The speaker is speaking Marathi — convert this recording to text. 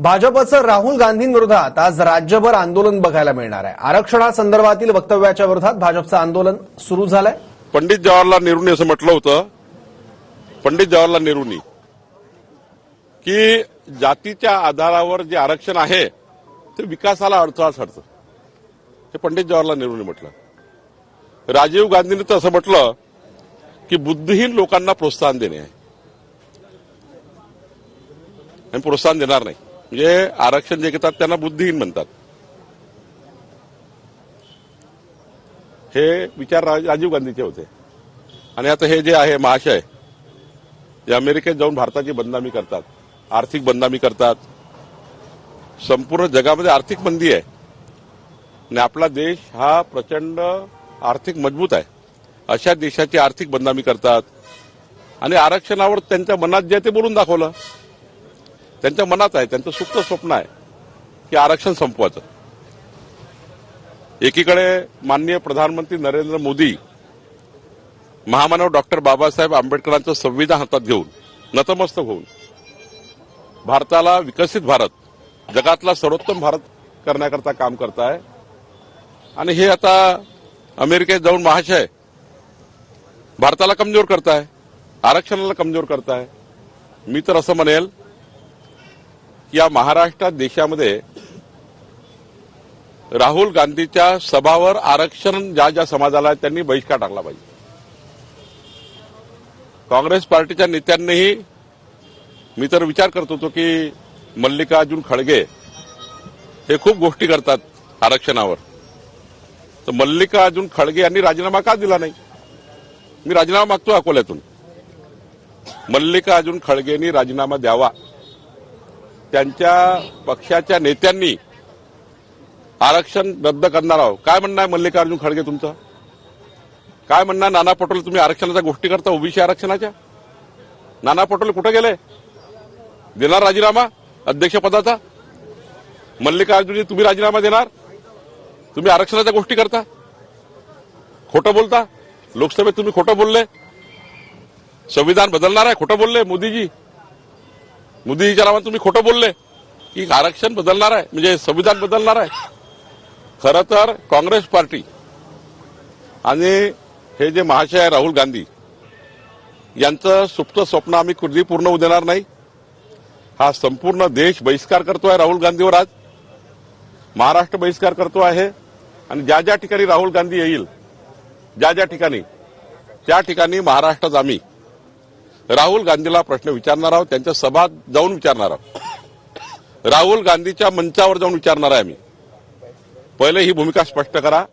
भाजपचं राहुल गांधींविरोधात आज राज्यभर आंदोलन बघायला मिळणार आहे. आरक्षणासंदर्भातील वक्तव्याच्या विरोधात भाजपचं आंदोलन सुरू झालंय. पंडित जवाहरलाल नेहरूंनी असं म्हटलं होतं पंडित जवाहरलाल नेहरूंनी की जातीच्या आधारावर जे आरक्षण आहे ते विकासाला अडथळा ठरतं. हे पंडित जवाहरलाल नेहरूंनी म्हटलं. राजीव गांधींनी तर असं म्हटलं की बुद्धिहीन लोकांना प्रोत्साहन देणे आहे. आणि प्रोत्साहन देणार नाही. म्हणजे आरक्षण जे घेतात त्यांना बुद्धिहीन म्हणतात. हे विचार राजीव गांधीचे होते. आणि आता हे जे आहे महाशय जे अमेरिकेत जाऊन भारताची बदनामी करतात आर्थिक बदनामी करतात संपूर्ण जगामध्ये आर्थिक मंदी आहे. आणि आपला देश हा प्रचंड आर्थिक मजबूत आहे. अशा देशाची आर्थिक बदनामी करतात. आणि आरक्षणावर त्यांच्या मनात जे आहे ते बोलून दाखवलं. त्यांच्या मनात आहे त्यांचं सुप्त स्वप्न आहे की आरक्षण संपवायचं. एकीकडे माननीय प्रधानमंत्री नरेंद्र मोदी महामानव डॉक्टर बाबासाहेब आंबेडकरांचं संविधान हातात घेऊन नतमस्तक होऊन भारताला विकसित भारत जगातला सर्वोत्तम भारत करण्याकरता काम करताय. आणि हे आता अमेरिकेत जाऊन महाशय भारताला कमजोर करताय आरक्षणाला कमजोर करताय. मी तर असं म्हणेल या महाराष्ट्रात देशामध्ये राहुल गांधीच्या सभावर आरक्षण ज्या ज्या समाजाला त्यांनी बहिष्कार टाकला पाहिजे. काँग्रेस पार्टीच्या नेत्यांनीही मी तर विचार करत होतो की मल्लिकार्जुन खळगे हे खूप गोष्टी करतात आरक्षणावर. तर मल्लिकार्जुन खळगे यांनी राजीनामा का दिला नाही? मी राजीनामा मागतो अकोल्यातून. मल्लिकार्जुन खडगेंनी राजीनामा द्यावा. त्यांच्या पक्षाच्या नेत्यांनी आरक्षण रद्द करणार आहोत. काय म्हणणार आहे मल्लिकार्जुन खडगे तुमचं? काय म्हणणार नाना पटोले? तुम्ही आरक्षणाच्या गोष्टी करता ओबीसी आरक्षणाच्या? नाना पटोले कुठे गेले? देणार राजीनामा अध्यक्षपदाचा? मल्लिकार्जुनजी तुम्ही राजीनामा देणार? तुम्ही आरक्षणाच्या गोष्टी करता? खोटं बोलता? लोकसभेत तुम्ही खोटं बोलले? संविधान बदलणार आहे? खोटं बोलले मोदीजी? मोदीजीच्या नावात तुम्ही खोटं बोलले की आरक्षण बदलणार आहे म्हणजे संविधान बदलणार आहे. खरं तर काँग्रेस पार्टी आणि हे जे महाशय आहे राहुल गांधी यांचं सुप्त स्वप्न आम्ही कधी पूर्ण होऊ देणार नाही. हा संपूर्ण देश बहिष्कार करतो आहे राहुल गांधीवर आज. महाराष्ट्र बहिष्कार करतो आहे आणि ज्या ज्या ठिकाणी राहुल गांधी येईल ज्या ज्या ठिकाणी त्या ठिकाणी महाराष्ट्रात आम्ही राहुल गांधीला प्रश्न विचारणार आहोत त्यांच्या सभा जाऊन विचारणार आहोत. राहुल गांधीच्या मंचावर जाऊन विचारणार आहे आम्ही. पहिले ही भूमिका स्पष्ट करा.